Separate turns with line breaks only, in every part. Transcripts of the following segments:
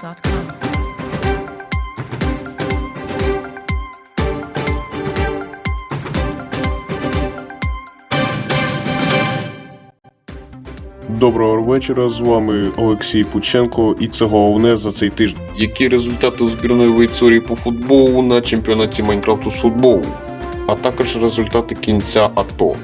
SoundCloud.com.
Доброго вечора, з вами Олексій Пученко, і це головне за цей тиждень.
Які результати збірної Вейцурії по футболу на чемпіонаті Майнкрафту з футболу, а також результати кінця АТО.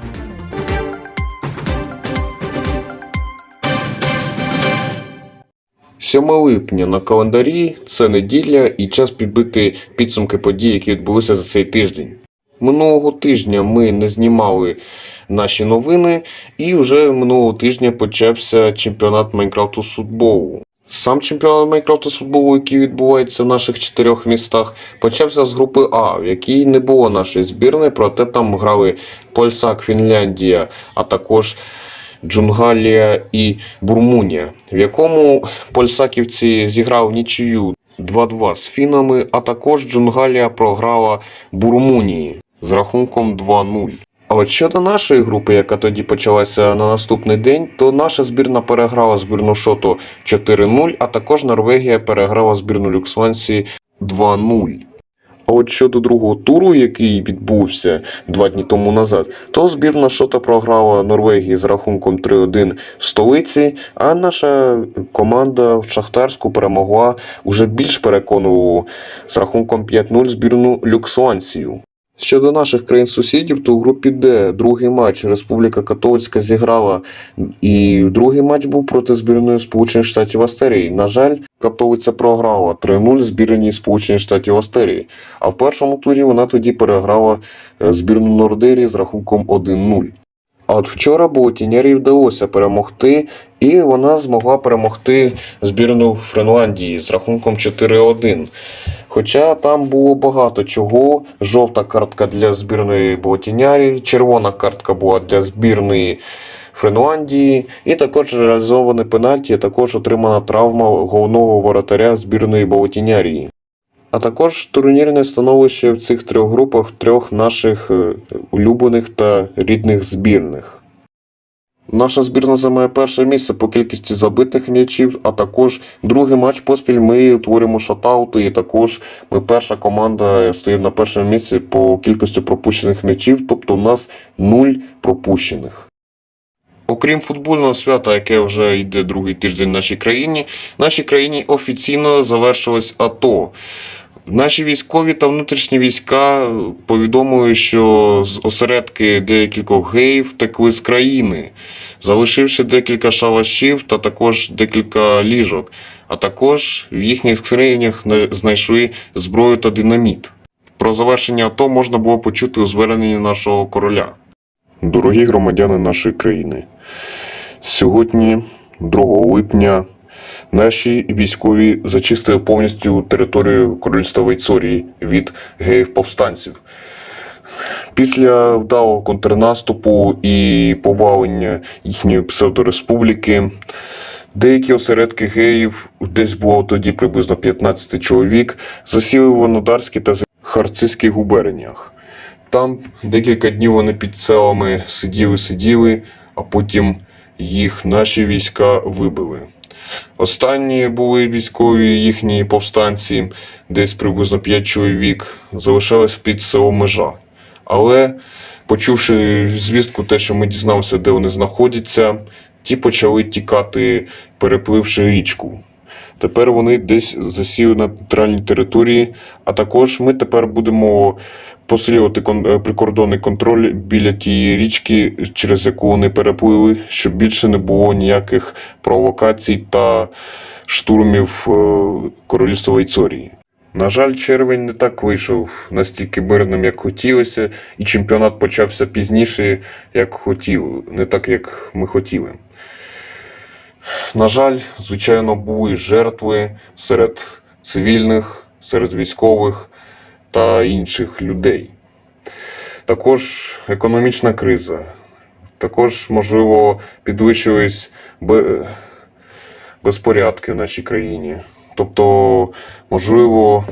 Сьоме липня на календарі це неділя і час підбити підсумки подій, які відбулися за цей тиждень. Минулого тижня ми не знімали наші новини, і вже минулого тижня почався чемпіонат Майнкрафту з футболу. Сам чемпіонат Майнкрафту з футболу, який відбувається в наших чотирьох містах, почався з групи А, в якій не було нашої збірної, проте там грали Польсак, Фінляндія, а також Джунгалія і Бурмунія, в якому польсаківці зіграли нічию 2-2 з фінами, а також Джунгалія програла Бурмунії з рахунком 2-0. А от щодо нашої групи, яка тоді почалася на наступний день, то наша збірна переграла збірну Шоту 4-0, а також Норвегія переграла збірну Люксвансії 2-0. А от щодо другого туру, який відбувся два дні тому назад, то збірна Шота програла Норвегії з рахунком 3-1 в столиці, а наша команда в Шахтарську перемогла уже більш переконливо з рахунком 5-0 збірну Люксвансію. Щодо наших країн-сусідів, то в групі Д другий матч Республіка Католицька зіграла, і другий матч був проти збірної Сполучених Штатів Астерії. На жаль, Католиця програла 3-0 збірній Сполучених Штатів Астерії. А в першому турі вона тоді переграла е, збірну Нордирії з рахунком 1-0. А от вчора Болотінярі вдалося перемогти, і вона змогла перемогти збірну Фінляндії з рахунком 4-1. Хоча там було багато чого. Жовта картка для збірної Болотінярі, червона картка була для збірної Фінляндії, і також реалізований пенальті, також отримана травма головного воротаря збірної Болотінярії. А також турнірне становище в цих трьох групах трьох наших е, улюблених та рідних збірних. Наша збірна займає перше місце по кількості забитих м'ячів, а також другий матч поспіль ми утворюємо шатаути, і також ми перша команда стоїть на першому місці по кількості пропущених м'ячів, тобто у нас нуль пропущених. Окрім футбольного свята, яке вже йде другий тиждень в нашій країні, в нашій країні офіційно завершилось АТО. Наші військові та внутрішні війська повідомили, що з осередки декількох геїв втекли з країни, залишивши декілька шалашів та також декілька ліжок, а також в їхніх скринях знайшли зброю та динаміт. Про завершення АТО можна було почути у зверненні нашого короля. Дорогі громадяни нашої країни, сьогодні, 2 липня, Наші військові зачистили повністю територію королівства Вейцорії від геїв-повстанців. Після вдалого контрнаступу і повалення їхньої псевдореспубліки, деякі осередки геїв, десь було тоді приблизно 15 чоловік, засіли в Вонодарській та Харцизьких губерніях. Там декілька днів вони під селами сиділи-сиділи, а потім їх наші війська вибили. Останні були військові їхні повстанці, десь приблизно 5 чоловік, залишались під селом Межа. Але, почувши звістку, те, що ми дізналися, де вони знаходяться, ті почали тікати, перепливши річку. Тепер вони десь засіли на нейтральній території, а також ми тепер будемо посилювати е, прикордонний контроль біля тієї річки, через яку вони переплили, щоб більше не було ніяких провокацій та штурмів е, королівства Вейцорії. На жаль, червень не так вийшов настільки мирним, як хотілося, і чемпіонат почався пізніше, як хотіли, не так, як ми хотіли. На жаль, звичайно, були жертви серед цивільних, серед військових та інших людей. Також економічна криза. Також, можливо, підвищились безпорядки в нашій країні. Тобто, можливо,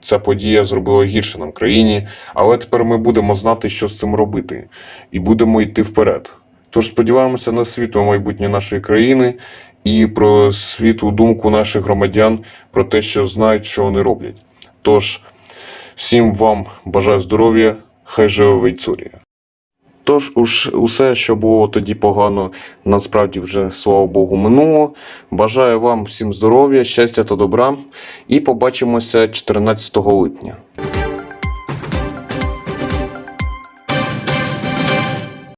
ця подія зробила гірше нам країні, але тепер ми будемо знати, що з цим робити, і будемо йти вперед. Тож сподіваємося на світле майбутнє нашої країни і про світлу думку наших громадян про те, що знають, що вони роблять. Тож, всім вам бажаю здоров'я, хай живе Вейцурія. Тож, уж усе, що було тоді погано, насправді вже, слава Богу, минуло. Бажаю вам всім здоров'я, щастя та добра і побачимося 14 липня.